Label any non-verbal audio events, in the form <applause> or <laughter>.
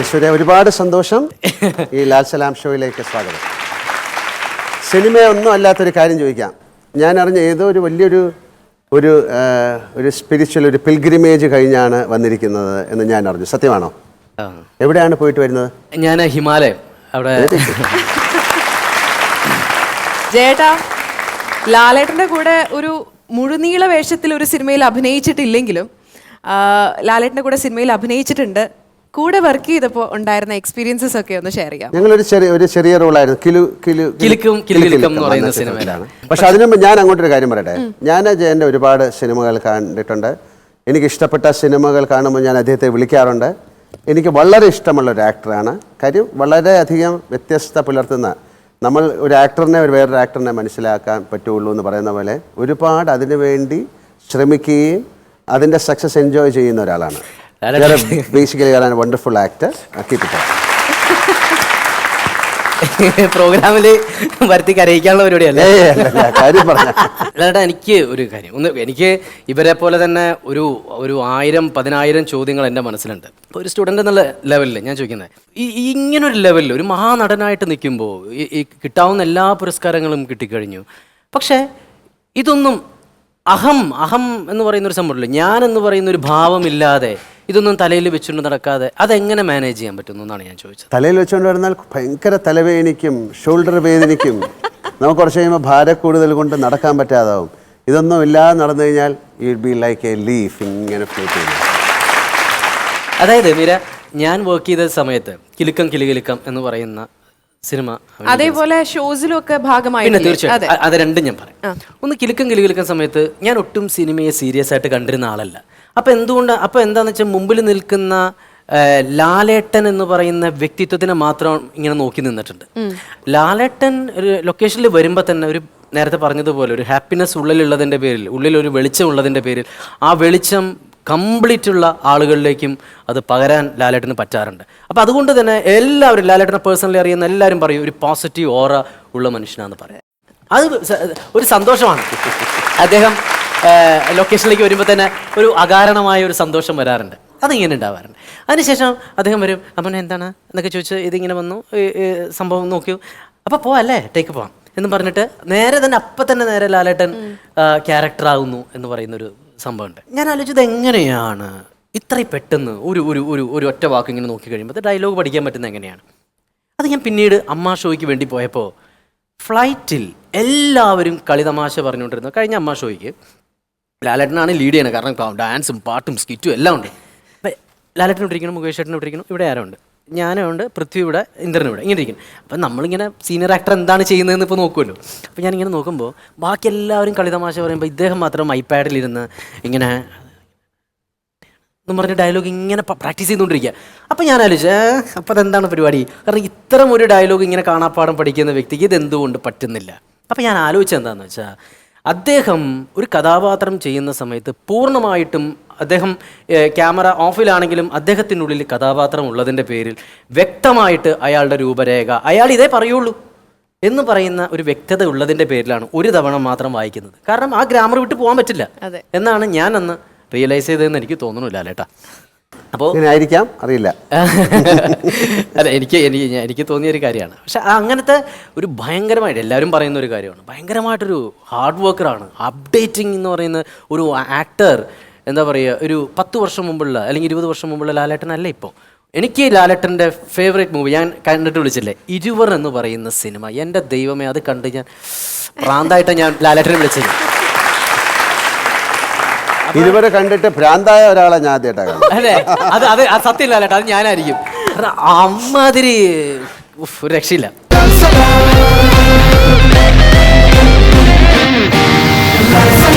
ഈശ്വര ഒരുപാട് സന്തോഷം. ഈ ലാൽ സലാം ഷോയിലേക്ക് സ്വാഗതം. സിനിമയൊന്നും അല്ലാത്തൊരു കാര്യം ചോദിക്കാം. ഞാൻ അറിഞ്ഞ ഏതോ ഒരു വലിയൊരു ഒരു ഒരു സ്പിരിച്വൽ ഒരു പിൽഗ്രിമേജ് കഴിഞ്ഞാണ് വന്നിരിക്കുന്നത് എന്ന് ഞാൻ അറിഞ്ഞു. സത്യമാണോ? എവിടെയാണ് പോയിട്ട് വരുന്നത്? ഞാൻ ഹിമാലയം. അവിടെ ജേട്ടാ ലാലേട്ടന്റെ കൂടെ ഒരു മുഴുനീള വേഷത്തിൽ ഒരു സിനിമയിൽ അഭിനയിച്ചിട്ടില്ലെങ്കിലും ലാലേട്ടന്റെ ലാലേട്ടന്റെ കൂടെ സിനിമയിൽ അഭിനയിച്ചിട്ടുണ്ട്. കൂടെ വർക്ക് ചെയ്തപ്പോൾ ഉണ്ടായിരുന്ന എക്സ്പീരിയൻസസ് ഒക്കെ ഒന്ന് ഷെയർ ചെയ്യാം. ഞങ്ങളൊരു ചെറിയ ഒരു ചെറിയ റോളായിരുന്നു കിലു കിലു കിലുക്കും കിലുക്കും എന്ന് പറയുന്ന സിനിമയിലാണ്. പക്ഷെ അതിനു മുമ്പ് ഞാൻ അങ്ങോട്ടൊരു കാര്യം പറയട്ടെ. ഞാൻ ജയന്റെ ഒരുപാട് സിനിമകൾ കണ്ടിട്ടുണ്ട്. എനിക്ക് ഇഷ്ടപ്പെട്ട സിനിമകൾ കാണുമ്പോൾ ഞാൻ അദ്ദേഹത്തെ വിളിക്കാറുണ്ട്. എനിക്ക് വളരെ ഇഷ്ടമുള്ള ഒരു ആക്ടറാണ് കാര്യം വളരെയധികം വ്യത്യസ്ത പുലർത്തുന്ന നമ്മൾ ഒരു ആക്ടറിനെ ഒരു വേറൊരു ആക്ടറിനെ മനസ്സിലാക്കാൻ പറ്റുള്ളൂ എന്ന് പറയുന്ന പോലെ ഒരുപാട് അതിനു വേണ്ടി ശ്രമിക്കുകയും അതിന്റെ സക്സസ് എൻജോയ് ചെയ്യുന്ന ഒരാളാണ്. ബേസിക്കലി വണ്ടർഫുൾ ആക്ടർ പ്രോഗ്രാമിൽ വരുത്തി കരയിക്കാനുള്ള പരിപാടിയല്ലേ? ഏയ് അല്ല, അല്ല, കാര്യം പറഞ്ഞ. അല്ലാതെ എനിക്ക് ഒരു കാര്യം. ഒന്ന് എനിക്ക് ഇവരെ പോലെ തന്നെ ഒരു ഒരു ആയിരം പതിനായിരം ചോദ്യങ്ങൾ എന്റെ മനസ്സിലുണ്ട്. ഇപ്പോൾ ഒരു സ്റ്റുഡന്റ് എന്നുള്ള ലെവലിൽ ഞാൻ ചോദിക്കുന്നത് ഈ ഇങ്ങനൊരു ലെവലിൽ ഒരു മഹാനടനായിട്ട് നിൽക്കുമ്പോൾ ഈ കിട്ടാവുന്ന എല്ലാ പുരസ്കാരങ്ങളും കിട്ടിക്കഴിഞ്ഞു. പക്ഷേ ഇതൊന്നും അഹം അഹം എന്ന് പറയുന്ന ഒരു സംഭവമില്ല ഞാൻ എന്ന് പറയുന്ന ഒരു ഭാവമില്ലാതെ ഇതൊന്നും തലയിൽ വെച്ചുകൊണ്ട് നടക്കാതെ അതെങ്ങനെ മാനേജ് ചെയ്യാൻ പറ്റുന്നു എന്നാണ് ഞാൻ ചോദിച്ചത്. തലയിൽ വെച്ചുകൊണ്ട് വരുന്നാൽ ഭയങ്കര തലവേദനിക്കും ഷോൾഡർ വേദനിക്കും. നമുക്ക് കുറച്ച് കഴിയുമ്പോൾ ഭാരം കൂടുതൽ കൊണ്ട് നടക്കാൻ പറ്റാതാവും. ഇതൊന്നും ഇല്ലാതെ നടന്നു കഴിഞ്ഞാൽ you be like a leaf ഇങ്ങനെ ഫ്ലോട്ട് ചെയ്യും. അതായത് മീര ഞാൻ വർക്ക് ചെയ്ത സമയത്ത് കിലുക്കം കിലുകിലുക്കം എന്ന് പറയുന്ന സിനിമ അതേപോലെ ഷോസിലും ഒക്കെ പിന്നെ തീർച്ചയായിട്ടും തീർച്ചയായും. അത്. രണ്ടും ഞാൻ പറയാം. ഒന്ന് കിലുക്കം കിലുകിലുക്കം സമയത്ത് ഞാൻ ഒട്ടും സിനിമയെ സീരിയസ് ആയിട്ട് കണ്ടിരുന്ന ആളല്ല. അപ്പൊ എന്തുകൊണ്ട് അപ്പൊ എന്താന്ന് വെച്ചാൽ മുമ്പിൽ നിൽക്കുന്ന ലാലേട്ടൻ എന്ന് പറയുന്ന വ്യക്തിത്വത്തിനെ മാത്രം ഇങ്ങനെ നോക്കി നിന്നിട്ടുണ്ട്. ലാലേട്ടൻ ഒരു ലൊക്കേഷനിൽ വരുമ്പോൾ തന്നെ ഒരു നേരത്തെ പറഞ്ഞതുപോലെ ഒരു ഹാപ്പിനെസ് ഉള്ളിലുള്ളതിന്റെ പേരിൽ ഉള്ളിൽ ഒരു വെളിച്ചം ഉള്ളതിന്റെ പേരിൽ ആ വെളിച്ചം കംപ്ലീറ്റ് ഉള്ള ആളുകളിലേക്കും അത് പകരാൻ ലാലേട്ടന് പറ്റാറുണ്ട്. അപ്പോൾ അതുകൊണ്ട് തന്നെ എല്ലാവരും ലാലേട്ടനെ പേഴ്സണലി അറിയുന്ന എല്ലാവരും പറയും ഒരു പോസിറ്റീവ് ഓറ ഉള്ള മനുഷ്യനാന്ന് പറയാം അത് ഒരു സന്തോഷമാണ്. അദ്ദേഹം ലൊക്കേഷനിലേക്ക് വരുമ്പോൾ തന്നെ ഒരു അകാരണമായ ഒരു സന്തോഷം വരാറുണ്ട്. അതിങ്ങനെ ഉണ്ടാവാറുണ്ട്. അതിനുശേഷം അദ്ദേഹം വരും അപ്പം എന്താണ്? എന്നൊക്കെ ചോദിച്ച് ഇതിങ്ങനെ വന്നു സംഭവം നോക്കിയോ അപ്പോൾ പോവല്ലേ ടേക്ക് പോവാം. എന്ന് പറഞ്ഞിട്ട് നേരെ തന്നെ അപ്പം തന്നെ നേരെ ലാലേട്ടൻ ക്യാരക്ടർ ആകുന്നു എന്ന് പറയുന്നൊരു സംഭവമുണ്ട്. ഞാൻ ആലോചിച്ചത് എങ്ങനെയാണ് ഇത്രയും പെട്ടെന്ന് ഒരു ഒരു ഒരു ഒരു ഒറ്റ വാക്ക് ഇങ്ങനെ നോക്കി കഴിയുമ്പോൾ ഡയലോഗ് പഠിക്കാൻ പറ്റുന്നത് എങ്ങനെയാണ്? അത് ഞാൻ പിന്നീട് അമ്മ ഷോയ്ക്ക് വേണ്ടി പോയപ്പോൾ ഫ്ലൈറ്റിൽ എല്ലാവരും കളിതമാശ പറഞ്ഞുകൊണ്ടിരുന്നു. കഴിഞ്ഞ അമ്മ ഷോയ്ക്ക്. ലാലേട്ടനാണ് ലീഡ് ചെയ്യണത്. കാരണം ഡാൻസും പാട്ടും സ്കിറ്റും എല്ലാം ഉണ്ട്. ലാലേട്ടനോട്ടിരിക്കണം മുകേഷ് ചേട്ടനോട്ടിരിക്കണം ഇവിടെ ഇരിക്കണം ഉണ്ട് പൃഥ്വി ഇവിടെ ഇന്ദ്രനും ഇവിടെ. ഇങ്ങനെ ഇരിക്കും അപ്പം നമ്മളിങ്ങനെ സീനിയർ ആക്ടർ എന്താണ് ചെയ്യുന്നതെന്ന് ഇപ്പോൾ നോക്കുമല്ലോ. അപ്പം ഞാനിങ്ങനെ നോക്കുമ്പോൾ ബാക്കി എല്ലാവരും കളിതമാശ പറയുമ്പോൾ ഇദ്ദേഹം മാത്രം ഐപാഡിലിരുന്ന് ഇങ്ങനെ എന്ന് പറഞ്ഞ ഡയലോഗ് ഇങ്ങനെ പ്രാക്ടീസ് ചെയ്തുകൊണ്ടിരിക്കുക. അപ്പം ഞാൻ ആലോചിച്ചു അപ്പോൾ അപ്പം അതെന്താണ് പരിപാടി? കാരണം ഇത്തരം ഒരു ഡയലോഗ് ഇങ്ങനെ കാണാപ്പാടം പഠിക്കുന്ന വ്യക്തിക്ക് ഇത് എന്തുകൊണ്ട് പറ്റുന്നില്ല? അപ്പം ഞാൻ ആലോചിച്ചത് എന്താണെന്ന് വെച്ചാൽ അദ്ദേഹം ഒരു കഥാപാത്രം ചെയ്യുന്ന സമയത്ത് പൂർണമായിട്ടും അദ്ദേഹം ക്യാമറ ഓഫിലാണെങ്കിലും അദ്ദേഹത്തിനുള്ളിൽ കഥാപാത്രം ഉള്ളതിന്റെ പേരിൽ വ്യക്തമായിട്ട് അയാളുടെ രൂപരേഖ. അയാൾ ഇതേ പറയുള്ളൂ എന്ന് പറയുന്ന ഒരു വ്യക്തത ഉള്ളതിന്റെ പേരിലാണ് ഒരു തവണ മാത്രം വായിക്കുന്നത്. കാരണം ആ ഗ്രാമർ വിട്ട് പോകാൻ പറ്റില്ല. എന്നാണ് ഞാൻ അന്ന് റിയലൈസ് ചെയ്തതെന്ന് എനിക്ക് തോന്നുന്നില്ല ലേട്ടാ അപ്പോൾ ആയിരിക്കാം അറിയില്ല. <laughs> അല്ല എനിക്ക് എനിക്ക് എനിക്ക് തോന്നിയ ഒരു കാര്യമാണ്. പക്ഷെ അങ്ങനത്തെ ഒരു ഭയങ്കരമായിട്ട് എല്ലാവരും പറയുന്ന ഒരു കാര്യമാണ്. ഭയങ്കരമായിട്ടൊരു ഹാർഡ് വർക്കറാണ് അപ്ഡേറ്റിംഗ് എന്ന് പറയുന്ന ഒരു ആക്ടർ എന്താ പറയുക ഒരു പത്ത് വർഷം മുമ്പുള്ള അല്ലെങ്കിൽ ഇരുപത് വർഷം മുമ്പുള്ള ലാലേട്ടനല്ല ഇപ്പോൾ എനിക്ക് ലാലേട്ടന്റെ ഫേവറേറ്റ് മൂവി ഞാൻ കണ്ടിട്ട് വിളിച്ചില്ലേ? ഇരുവർ എന്ന് പറയുന്ന സിനിമ എന്റെ ദൈവമേ അത് കണ്ട് ഞാൻ പ്രാന്തായിട്ട് ഞാൻ ലാലേട്ടനെ വിളിച്ചത്. ഇതുവരെ കണ്ടിട്ട് ഭ്രാന്തായ ഒരാളെ ഞാൻ ആദ്യമായിട്ടാണ് അതെ അത് അത് അത് സത്യം ലാലേട്ടാ അത് ഞാനായിരിക്കും. അമ്മാതിരി ഒരു രക്ഷയില്ല. Salsa.